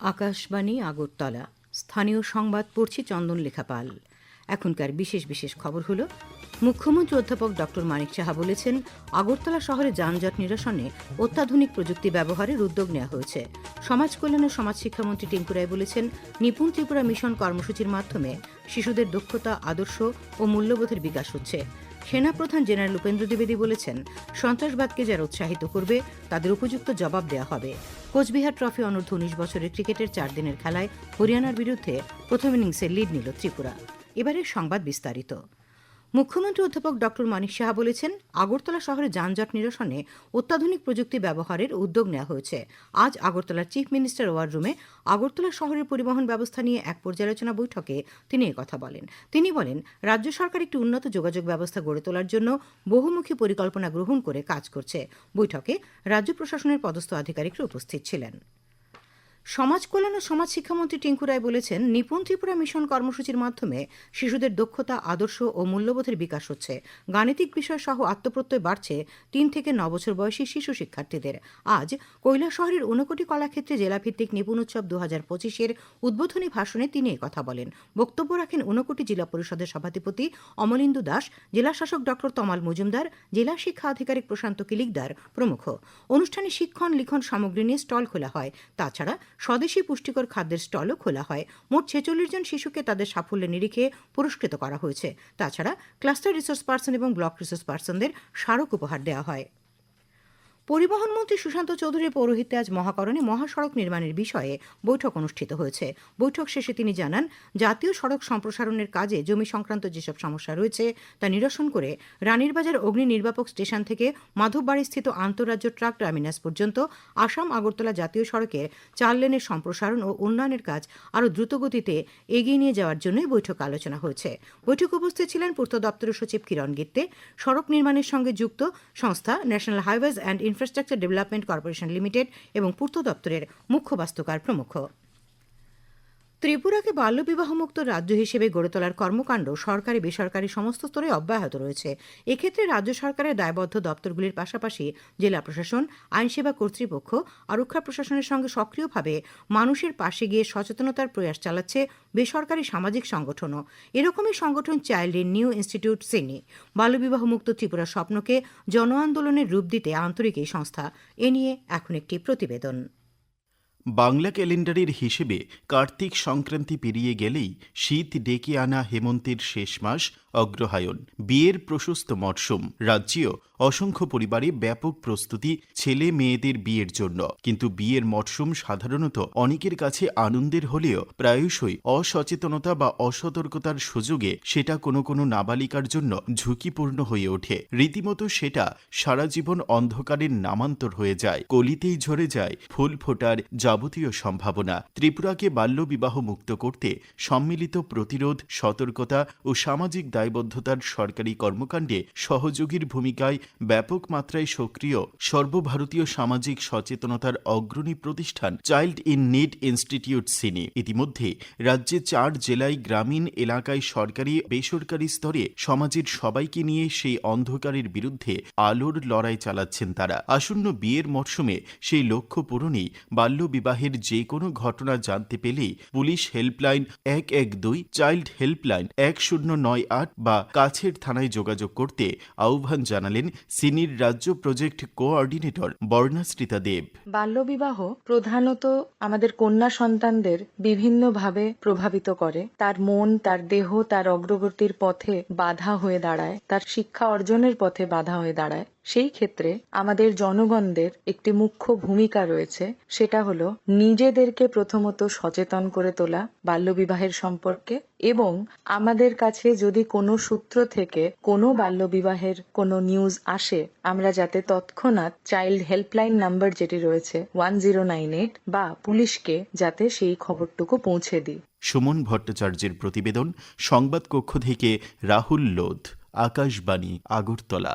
আকাশবাণী আগরতলা। স্থানীয় সংবাদ পড়ছি চন্দন লেখাপাল। এখনকার বিশেষ বিশেষ খবর হল, মুখ্যমন্ত্রী অধ্যাপক ডক্টর মানিক সাহা বলেছেন, আগরতলা শহরে যানজট নিরসনে অত্যাধুনিক প্রযুক্তি ব্যবহারের উদ্যোগ নেওয়া হয়েছে। সমাজ কল্যাণ ও সমাজ শিক্ষামন্ত্রী টিঙ্কু রায় বলেছেন, নিপুণ ত্রিপুরা মিশন কর্মসূচির মাধ্যমে শিশুদের দক্ষতা, আদর্শ ও মূল্যবোধের বিকাশ হচ্ছে। সেনাপ্রধান জেনারেল উপেন্দ্র দ্বিবেদী বলেছেন, সন্ত্রাসবাদকে যারা উৎসাহিত করবে, তাদের উপযুক্ত জবাব দেওয়া হবে। কোচবিহার ট্রফি অনূর্ধ্ব উনিশ বছরের ক্রিকেটের চার দিনের খেলায় হরিয়ানার বিরুদ্ধে প্রথম ইনিংসে লিড নিল ত্রিপুরা। এবারে সংবাদ বিস্তারিত। মুখ্যমন্ত্রী অধ্যাপক ডক্টর মানিক সাহা বলেছেন, আগরতলা শহরে যানজট নিরসনে অত্যাধুনিক প্রযুক্তি ব্যবহারের উদ্যোগ নেওয়া হয়েছে। আজ আগরতলার চিফ মিনিস্টার ওয়ার রুমে আগরতলা শহরের পরিবহন ব্যবস্থা নিয়ে এক পর্যালোচনা বৈঠকে তিনি কথা বলেন। তিনি বলেন, রাজ্য সরকার একটি উন্নত যোগাযোগ ব্যবস্থা গড়ে তোলার জন্য বহুমুখী পরিকল্পনা গ্রহণ করে কাজ করছে। বৈঠকে রাজ্য প্রশাসনের পদস্থ আধিকারিকরা উপস্থিত ছিলেন। সমাজ কল্যাণ ও সমাজ শিক্ষামন্ত্রী টিঙ্কু রায় বলেছেন, নিপুণ ত্রিপুরা মিশন কর্মসূচির মাধ্যমে শিশুদের দক্ষতা, আদর্শ ও মূল্যবোধের বিকাশ হচ্ছে। গাণিতিক বিষয় সহ আত্মপ্রত্যয় বাড়ছে তিন থেকে ন বছর বয়সী শিশু শিক্ষার্থীদের। আজ কৈলা শহরের ঊনকোটি কলাক্ষেত্রে জেলাভিত্তিক নিপুণ উৎসব দু হাজার পঁচিশের উদ্বোধনী ভাষণে তিনি কথা বলেন। বক্তব্য রাখেন ঊনকোটি জেলা পরিষদের সভাধিপতি অমলিন্দু দাস, জেলা শাসক ডক্টর তমাল মজুমদার, জেলা শিক্ষা আধিকারিক প্রশান্ত কিলিকদার প্রমুখ। অনুষ্ঠানে শিক্ষণ লিখন সামগ্রী নিয়ে স্টল খোলা হয়। তাছাড়া স্বদেশী পুষ্টিকর খাদ্যের স্টলও খোলা হয়। মোট ছেচল্লিশ জন শিশুকে তাদের সাফল্যের নিরিখে পুরস্কৃত করা হয়েছে। তাছাড়া ক্লাস্টার রিসোর্স পার্সন এবং ব্লক রিসোর্স পার্সনদের স্মারক উপহার দেওয়া হয়। পরিবহন মন্ত্রী সুশান্ত চৌধুরীর পৌরোহিত্যে আজ মহাকরণে মহাসড়ক নির্মাণের বিষয়ে বৈঠক অনুষ্ঠিত হয়েছে। বৈঠক শেষে তিনি জানান, জাতীয় সড়ক সম্প্রসারণের কাজে জমি সংক্রান্ত যেসব সমস্যা রয়েছে, তা নিরসন করে রানীরবাজার অগ্নি নির্বাপক স্টেশন থেকে মাধববাড়ি স্থিত আন্তঃরাজ্য ট্রাক টার্মিনাস পর্যন্ত আসাম আগরতলা জাতীয় সড়কের চার লেনের সম্প্রসারণ ও উন্নয়নের কাজ আরও দ্রুতগতিতে এগিয়ে নিয়ে যাওয়ার জন্যই বৈঠক আলোচনা হয়েছে। বৈঠক উপস্থিত ছিলেন পূর্ত দপ্তরের সচিব কিরণ গিত্তে। সড়ক নির্মাণের সঙ্গে যুক্ত সংস্থা national highways and infrastructure development corporation limited এবং পূর্ত দপ্তরের মুখ্য বাস্তুকার প্রমুখ। ত্রিপুরাকে বাল্যবিবাহমুক্ত রাজ্য হিসেবে গড়ে তোলার কর্মকাণ্ড সরকারি বেসরকারি সমস্ত স্তরে অব্যাহত রয়েছে। এক্ষেত্রে রাজ্য সরকারের দায়বদ্ধ দপ্তরগুলির পাশাপাশি জেলা প্রশাসন, আইনসেবা কর্তৃপক্ষ আরক্ষা প্রশাসনের সঙ্গে সক্রিয়ভাবে মানুষের পাশে গিয়ে সচেতনতার প্রয়াস চালাচ্ছে বেসরকারি সামাজিক সংগঠনও। এরকমই সংগঠন চাইল্ড ইন নিউ ইনস্টিটিউট সিনি। বাল্যবিবাহমুক্ত ত্রিপুরার স্বপ্নকে জন আন্দোলনের রূপ দিতে আন্তরিক এই সংস্থা। এ নিয়ে এখন একটি প্রতিবেদন। বাংলা ক্যালেন্ডারের হিসেবে কার্তিক সংক্রান্তি পেরিয়ে গেলেই শীত ডেকে আনা হেমন্তের শেষ মাস অগ্রহায়ণ। বিয়ের প্রশস্ত মরশুম। রাজ্যেও অসংখ্য পরিবারে ব্যাপক প্রস্তুতি ছেলে মেয়েদের বিয়ের জন্য। কিন্তু বিয়ের মরশুম সাধারণত অনেকের কাছে আনন্দের হলেও প্রায়শই অসচেতনতা বা অসতর্কতার সুযোগে সেটা কোনো কোনো নাবালিকার জন্য ঝুঁকিপূর্ণ হয়ে ওঠে। রীতিমতো সেটা সারা জীবন অন্ধকারের নামান্তর হয়ে যায়, কলিতেই ঝরে যায়, ফুল ফোটার যাবতীয় সম্ভাবনা। ত্রিপুরাকে বাল্যবিবাহ মুক্ত করতে সম্মিলিত প্রতিরোধ, সতর্কতা ও সামাজিক দায়বদ্ধতার সরকারি কর্মকাণ্ডে সহযোগীর ভূমিকায় ব্যাপক মাত্রায় সক্রিয় সর্বভারতীয় সামাজিক সচেতনতার অগ্রণী প্রতিষ্ঠান চাইল্ড ইন নিড ইনস্টিটিউট সিনি। ইতিমধ্যে রাজ্যে চার জেলায় গ্রামীণ এলাকায় সরকারি, বেসরকারি স্তরে সমাজের সবাইকে নিয়ে সেই অন্ধকারের বিরুদ্ধে আলোর লড়াই চালাচ্ছেন তারা। আসন্ন বিয়ের মরশুমে সেই লক্ষ্য পূরণেই বাল্যবিবাহের যে কোনো ঘটনা জানতে পেলেই পুলিশ হেল্পলাইন এক এক দুই, চাইল্ড হেল্পলাইন এক শূন্য নয় আট বা কাছের থানায় যোগাযোগ করতে আহ্বান জানালেন সিনির রাজ্য প্রজেক্ট কোঅর্ডিনেটর বর্ণাশ্রিতা দেব। বাল্যবিবাহ প্রধানত আমাদের কন্যা সন্তানদের বিভিন্নভাবে প্রভাবিত করে। তার মন, তার দেহ, তার অগ্রগতির পথে বাধা হয়ে দাঁড়ায়, তার শিক্ষা অর্জনের পথে বাধা হয়ে দাঁড়ায়। সেই ক্ষেত্রে আমাদের জনগণদের একটি মুখ্য ভূমিকা রয়েছে, সেটা হলো নিজেদেরকে প্রথমত সচেতন করে তোলা বাল্যবিবাহের সম্পর্কে এবং আমাদের কাছে যদি কোনো সূত্র থেকে কোনো বাল্যবিবাহের কোনো নিউজ আসে, আমরা যাতে তৎক্ষণাৎ চাইল্ড হেল্পলাইন নাম্বার যেটি রয়েছে ওয়ান জিরো নাইন এইট বা পুলিশকে যাতে সেই খবরটুকু পৌঁছে দিই। সুমন ভট্টাচার্যের প্রতিবেদন, সংবাদ কক্ষ থেকে রাহুল লোধ, আকাশবাণী, আগরতলা।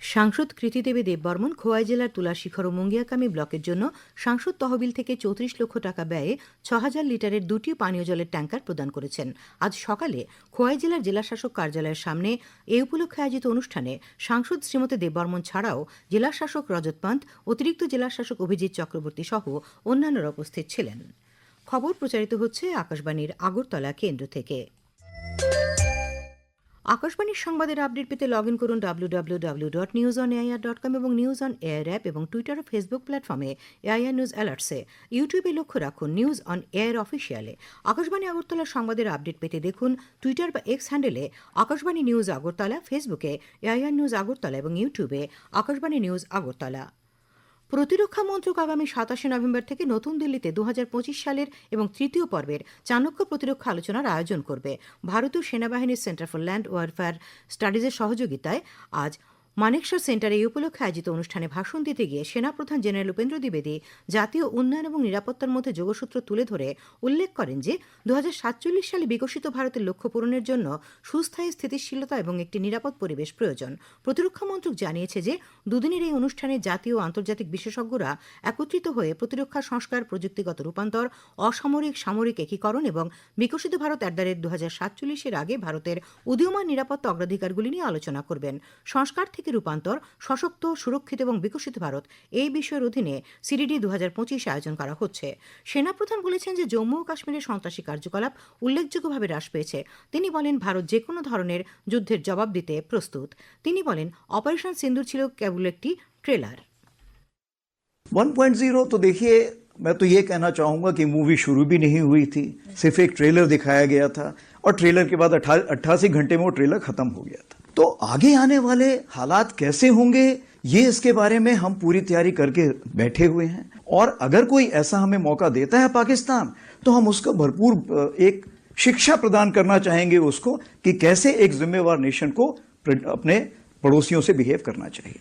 সাংসদ কৃতিদেবী দেববর্মন খোয়াই জেলার তুলাশিখর ও মুঙ্গিয়াকামী ব্লকের জন্য সাংসদ তহবিল থেকে চৌত্রিশ লক্ষ টাকা ব্যয়ে ছ হাজার লিটারের দুটি পানীয় জলের ট্যাঙ্কার প্রদান করেছেন। আজ সকালে খোয়াই জেলার জেলাশাসক কার্যালয়ের সামনে এ উপলক্ষে আয়োজিত অনুষ্ঠানে সাংসদ শ্রীমতী দেববর্মন ছাড়াও জেলাশাসক রজত পান্ত, অতিরিক্ত জেলাশাসক অভিজিৎ চক্রবর্তী সহ অন্যান্যরা উপস্থিত ছিলেন। খবর প্রচারিত হচ্ছে আকাশবাণীর আগরতলা কেন্দ্র থেকে। আকাশবাণীর সংবাদের আপডেট পেতে লগ ইন করুন W dot news dot com এবং নিউজ অন এয়ার অ্যাপ এবং টুইটার ও ফেসবুক প্ল্যাটফর্মে এআইআর নিউজ অ্যালার্টসে ইউটিউবে লক্ষ্য রাখুন নিউজ অন এয়ার অফিসিয়ালে আকাশবাণী আগরতলা সংবাদের আপডেট পেতে দেখুন টুইটার বা এক্স হ্যান্ডেলে আকাশবাণী নিউজ আগরতলা ফেসবুকে এআইআর নিউজ আগরতলা এবং ইউটিউবে আকাশবাণী নিউজ আগরতলা। প্রতিরক্ষা মন্ত্রক আগামী সাতাশে নভেম্বর থেকে নতুন দিল্লিতে দু হাজার পঁচিশ সালের এবং তৃতীয় পর্বের চাণক্য প্রতিরক্ষা আলোচনার আয়োজন করবে। ভারতীয় সেনাবাহিনীর সেন্টার ফর ল্যান্ড ওয়ারফেয়ার স্টাডিজের সহযোগিতায় আজ মানেকশর সেন্টারে এই উপলক্ষে আয়োজিত অনুষ্ঠানে ভাষণ দিতে গিয়ে সেনাপ্রধান জেনারেল উপেন্দ্র দ্বিবেদী জাতীয় উন্নয়ন এবং নিরাপত্তার মধ্যে যোগসূত্র তুলে ধরে উল্লেখ করেন যে দু হাজার সাতচল্লিশ সালে বিকশিত ভারতের লক্ষ্য পূরণের জন্য সুস্থায়ী স্থিতিশীলতা এবং একটি নিরাপদ পরিবেশ প্রয়োজন। প্রতিরক্ষা মন্ত্রক জানিয়েছে যে, দুদিনের এই অনুষ্ঠানে জাতীয় ও আন্তর্জাতিক বিশেষজ্ঞরা একত্রিত হয়ে প্রতিরক্ষা সংস্কার, প্রযুক্তিগত রূপান্তর, অসামরিক, সামরিক একীকরণ এবং বিকশিত ভারত অ্যাট দ্য রেট দু আগে ভারতের উদীয়মান নিরাপত্তা অগ্রাধিকারগুলি নিয়ে আলোচনা করবেন। সংস্কার থেকে রূপান্তর সশক্ত সুরক্ষিত এবং বিকশিত ভারত এই বিষয়ের অধীনে সিডিডি দু হাজার পঁচিশে আয়োজন করা হচ্ছে সেনাপ্রধান বলেছেন যে জম্মু ও কাশ্মীরের সন্ত্রাসী কার্যকলাপ উল্লেখযোগ্যভাবে হ্রাস পেয়েছে তিনি বলেন ভারত যে কোনো ধরনের যুদ্ধের জবাব দিতে প্রস্তুত তিনি বলেন অপারেশন সিন্দুর ছিল কেবল একটি ট্রেলার 1.0 तो देखिए मैं तो ये कहना चाहूंगा कि मूवी शुरू भी नहीं हुई थी सिर्फ एक ट्रेलर दिखाया गया था और ट्रेलर के बाद अट्ठासी घंटे में वो ट्रेलर खत्म हो गया था तो आगे आने वाले हालात कैसे होंगे, ये इसके बारे में हम पूरी तैयारी करके बैठे हुए हैं। और अगर कोई ऐसा हमें मौका देता है पाकिस्तान तो हम उसका भरपूर एक शिक्षा प्रदान करना चाहेंगे उसको कि कैसे एक जिम्मेवार नेशन को अपने पड़ोसियों से बिहेव करना चाहिए।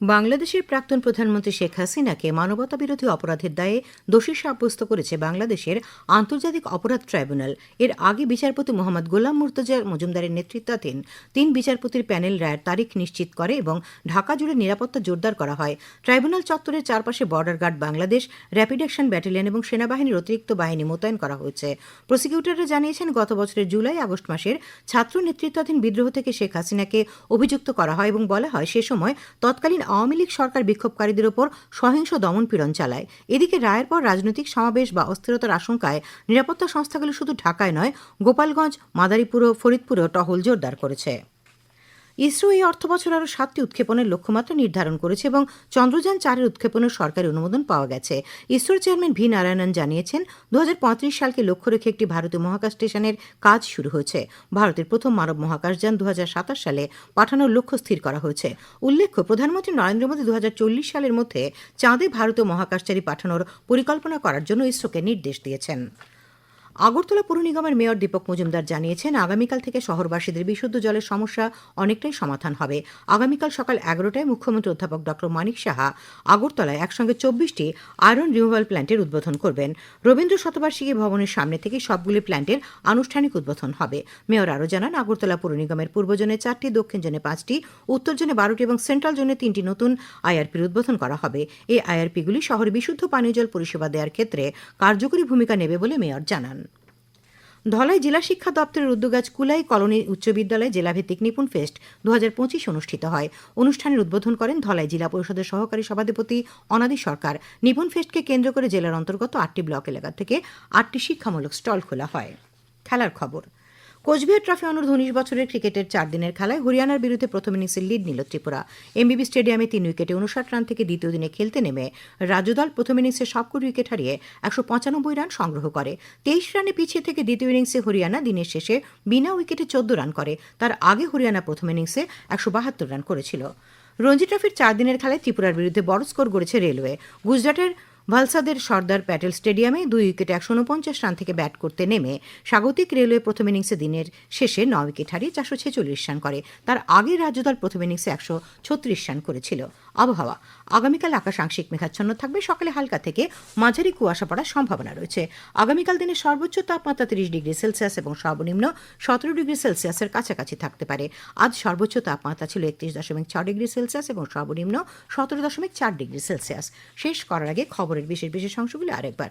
বাংলাদেশের প্রাক্তন প্রধানমন্ত্রী শেখ হাসিনাকে মানবতা বিরোধী অপরাধের দায়ে দোষী সাব্যস্ত করেছে বাংলাদেশের আন্তর্জাতিক অপরাধ ট্রাইব্যুনাল। এর আগে বিচারপতি মোহাম্মদ গোলাম মুর্তজা মজুমদারের নেতৃত্বাধীন তিন বিচারপতির প্যানেল রায়ের তারিখ নিশ্চিত করে এবং ঢাকা জুড়ে নিরাপত্তা জোরদার করা হয়। ট্রাইব্যুনাল চত্বরের চারপাশে border guard Bangladesh, rapid action battalion এবং সেনাবাহিনীর অতিরিক্ত বাহিনী মোতায়েন করা হয়েছে। প্রসিকিউটররা জানিয়েছেন, গত বছরের জুলাই আগস্ট মাসের ছাত্র নেতৃত্বাধীন বিদ্রোহ থেকে শেখ হাসিনাকে অভিযুক্ত করা হয় এবং বলা হয়, সে সময় তৎকালীন আওয়ামী লীগ সরকার বিক্ষোভকারীদের ওপর সহিংস দমন পীড়ন চালায়। এদিকে রায়ের পর রাজনৈতিক সমাবেশ বা অস্থিরতার আশঙ্কায় নিরাপত্তা সংস্থাগুলো শুধু ঢাকায় নয়, গোপালগঞ্জ, মাদারীপুর ও ফরিদপুরেও টহল জোরদার করেছে। ইসরো এই অর্থ বছর আরও সাতটি উৎক্ষেপণের লক্ষ্যমাত্রা নির্ধারণ করেছে এবং চন্দ্রযান চারের উৎক্ষেপণের সরকারি অনুমোদন পাওয়া গেছে। ইসরোর চেয়ারম্যান ভি নারায়ণন জানিয়েছেন দু হাজার পঁয়ত্রিশ সালকে লক্ষ্য রেখে একটি ভারতীয় মহাকাশ স্টেশনের কাজ শুরু হয়েছে। ভারতের প্রথম মানব মহাকাশযান দু হাজার সাতাশ সালে পাঠানোর লক্ষ্য স্থির করা হয়েছে। উল্লেখ্য, প্রধানমন্ত্রী নরেন্দ্র মোদী দু হাজার চল্লিশ সালের মধ্যে চাঁদে ভারতীয় মহাকাশচারী পাঠানোর পরিকল্পনা করার জন্য ইসরোকে নির্দেশ দিয়েছেন। আগরতলা পৌর নিগমের মেয়র দীপক মজুমদার জানিয়েছেন, আগামীকাল থেকে শহরবাসীদের বিশুদ্ধ জলের সমস্যা অনেকটাই সমাধান হবে। আগামীকাল সকাল এগারোটায় মুখ্যমন্ত্রী অধ্যাপক ড মানিক সাহা আগরতলায় একসঙ্গে চব্বিশটি আয়রন রিমুভাল প্ল্যান্টের উদ্বোধন করবেন। রবীন্দ্র শতবার্ষিকী ভবনের সামনে থেকে সবগুলি প্ল্যান্টের আনুষ্ঠানিক উদ্বোধন হবে। মেয়র আরও জানান, আগরতলা পৌর নিগমের পূর্ব জোনে চারটি, দক্ষিণ জোনে পাঁচটি, উত্তর জোনে বারোটি এবং সেন্ট্রাল জোনে তিনটি নতুন আইআরপির উদ্বোধন করা হবে। এই আইআরপিগুলি শহরে বিশুদ্ধ পানীয় জল পরিষেবা দেওয়ার ক্ষেত্রে কার্যকরী ভূমিকা নেবে বলে মেয়র জানান। ধলাই জেলা শিক্ষা দপ্তরের উদ্যোগ আজ কুলাই কলোনি উচ্চ বিদ্যালয়ে জেলাভিত্তিক নিপুণ ফেস্ট দু হাজার পঁচিশ অনুষ্ঠিত হয়। অনুষ্ঠানের উদ্বোধন করেন ধলাই জেলা পরিষদের সহকারী সভাধিপতি অনাদি সরকার। নিপুণ ফেস্টকে কেন্দ্র করে জেলার অন্তর্গত আটটি ব্লক এলাকা থেকে আটটি শিক্ষামূলক স্টল খোলা হয়। খেলার খবর। কোচবিহার ট্রফি অনূর্ধ্ব উনিশ বছরের ক্রিকেটের চার দিনের খেলায় হরিয়ানার বিরুদ্ধে প্রথম ইনিংসে লিড নিল ত্রিপুরা। এমবিবি স্টেডিয়ামে তিন উইকেটে উনষাট রান থেকে দ্বিতীয় দিনে খেলতে নেমে রাজ্যদল প্রথম ইনিংসে সবকটি উইকেট হারিয়ে একশো পঁচানব্বই রান সংগ্রহ করে। তেইশ রানে পিছিয়ে থেকে দ্বিতীয় ইনিংসে হরিয়ানা দিনের শেষে বিনা উইকেটে চোদ্দ রান করে। তার আগে হরিয়ানা প্রথম ইনিংসে একশো বাহাত্তর রান করেছিল। রঞ্জি ট্রফির চার দিনের খেলায় ত্রিপুরার বিরুদ্ধে বড় স্কোর গড়েছে রেলওয়ে। গুজরাটের ভালসাদের সর্দার প্যাটেল স্টেডিয়ামে দুই উইকেটে একশো উনপঞ্চাশ রান থেকে ব্যাট করতে নেমে স্বাগতিক রেলওয়ে প্রথম ইনিংসে দিনের শেষে ন উইকেট হারিয়ে চারশো ছেচল্লিশ রান করে। তার আগে রাজ্যদল প্রথম ইনিংসে একশো ছত্রিশ রান করেছিল। আবহাওয়া। আগামীকাল আকাশ আংশিক মেঘাচ্ছন্ন থাকবে। সকালে হালকা থেকে মাঝারি কুয়াশা পড়ার সম্ভাবনা রয়েছে। আগামীকাল দিনের সর্বোচ্চ তাপমাত্রা তিরিশ ডিগ্রি সেলসিয়াস এবং সর্বনিম্ন সতেরো ডিগ্রি সেলসিয়াসের কাছাকাছি থাকতে পারে। আজ সর্বোচ্চ তাপমাত্রা ছিল একত্রিশ দশমিক ছ ডিগ্রি সেলসিয়াস এবং সর্বনিম্ন সতেরো দশমিক চার ডিগ্রি সেলসিয়াস। শেষ করার আগে খবরের বিশেষ বিশেষ অংশগুলি আরেকবার।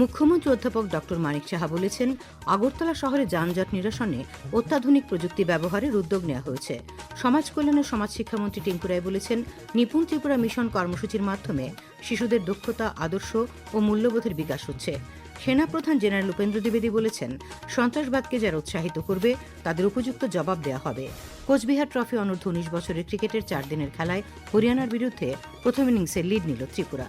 মুখ্যমন্ত্রী অধ্যাপক ডক্টর মানিক সাহা বলেছেন, আগরতলা শহরে যানজট নিরসনে অত্যাধুনিক প্রযুক্তি ব্যবহারের উদ্যোগ নেওয়া হয়েছে। সমাজ কল্যাণ ও সমাজ শিক্ষামন্ত্রী টিঙ্কু রায় বলেছেন, নিপুণ ত্রিপুরা মিশন কর্মসূচির মাধ্যমে শিশুদের দক্ষতা, আদর্শ ও মূল্যবোধের বিকাশ হচ্ছে। সেনাপ্রধান জেনারেল উপেন্দ্র দ্বিবেদী বলেছেন, সন্ত্রাসবাদকে যারা উৎসাহিত করবে, তাদের উপযুক্ত জবাব দেওয়া হবে। কোচবিহার ট্রফি অনূর্ধ্ব উনিশ বছরের ক্রিকেটের চার দিনের খেলায় হরিয়ানার বিরুদ্ধে প্রথম ইনিংসে লিড নিল ত্রিপুরা।